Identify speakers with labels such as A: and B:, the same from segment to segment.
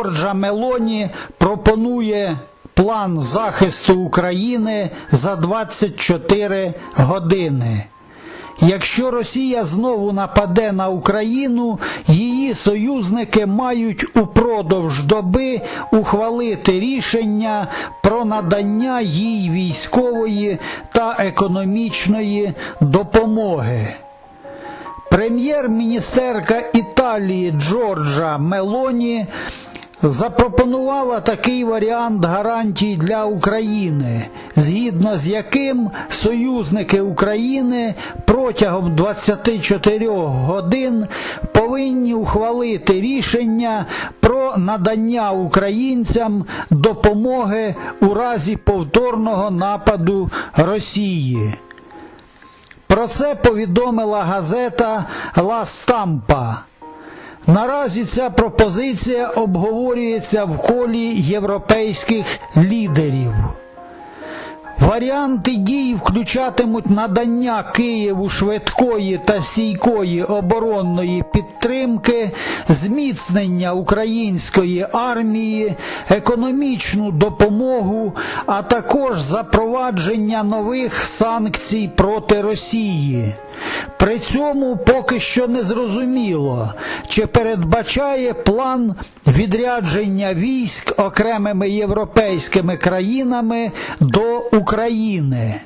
A: Джорджа Мелоні пропонує план захисту України за 24 години. Якщо Росія знову нападе на Україну, її союзники мають упродовж доби ухвалити рішення про надання їй військової та економічної допомоги. Прем'єр-міністерка Італії Джорджа Мелоні запропонувала такий варіант гарантій для України, згідно з яким союзники України протягом 24 годин повинні ухвалити рішення про надання українцям допомоги у разі повторного нападу Росії. Про це повідомила газета Ла Стампа. Наразі ця пропозиція обговорюється в колі європейських лідерів. Варіанти дій включатимуть надання Києву швидкої та стійкої оборонної підтримки, зміцнення української армії, економічну допомогу, а також запровадження нових санкцій проти Росії. При цьому поки що не зрозуміло, чи передбачає план відрядження військ окремими європейськими країнами до України.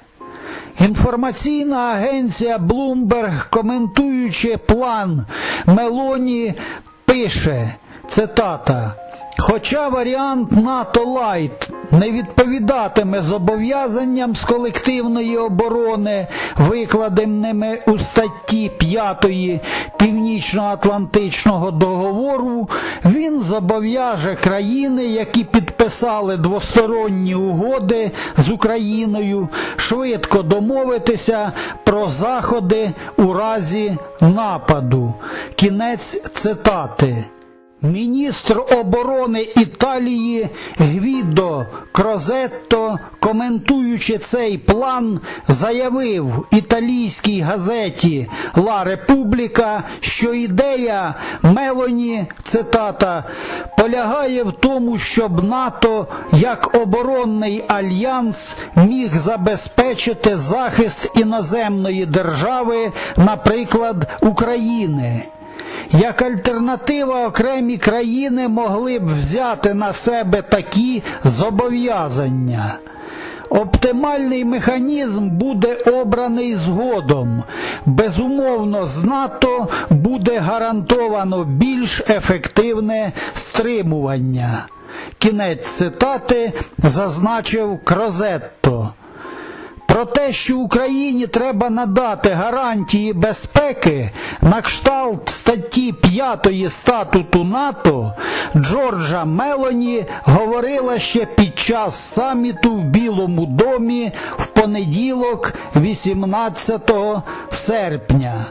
A: Інформаційна агенція Bloomberg, коментуючи план Мелоні, пише цитата. Хоча варіант НАТО Лайт не відповідатиме зобов'язанням з колективної оборони, викладеними у статті 5 Північно-Атлантичного договору, він зобов'яже країни, які підписали двосторонні угоди з Україною, швидко домовитися про заходи у разі нападу. Кінець цитати. Міністр оборони Італії Гвідо Крозетто, коментуючи цей план, заявив італійській газеті Ла Републіка, що ідея Мелоні, цитата, полягає в тому, щоб НАТО як оборонний альянс міг забезпечити захист іноземної держави, наприклад, України. Як альтернатива окремі країни могли б взяти на себе такі зобов'язання. Оптимальний механізм буде обраний згодом. Безумовно, з НАТО буде гарантовано більш ефективне стримування. Кінець цитати зазначив Крозетто. Те, що Україні треба надати гарантії безпеки на кшталт статті 5 статуту НАТО, Джорджа Мелоні говорила ще під час саміту в Білому домі в понеділок, 18 серпня.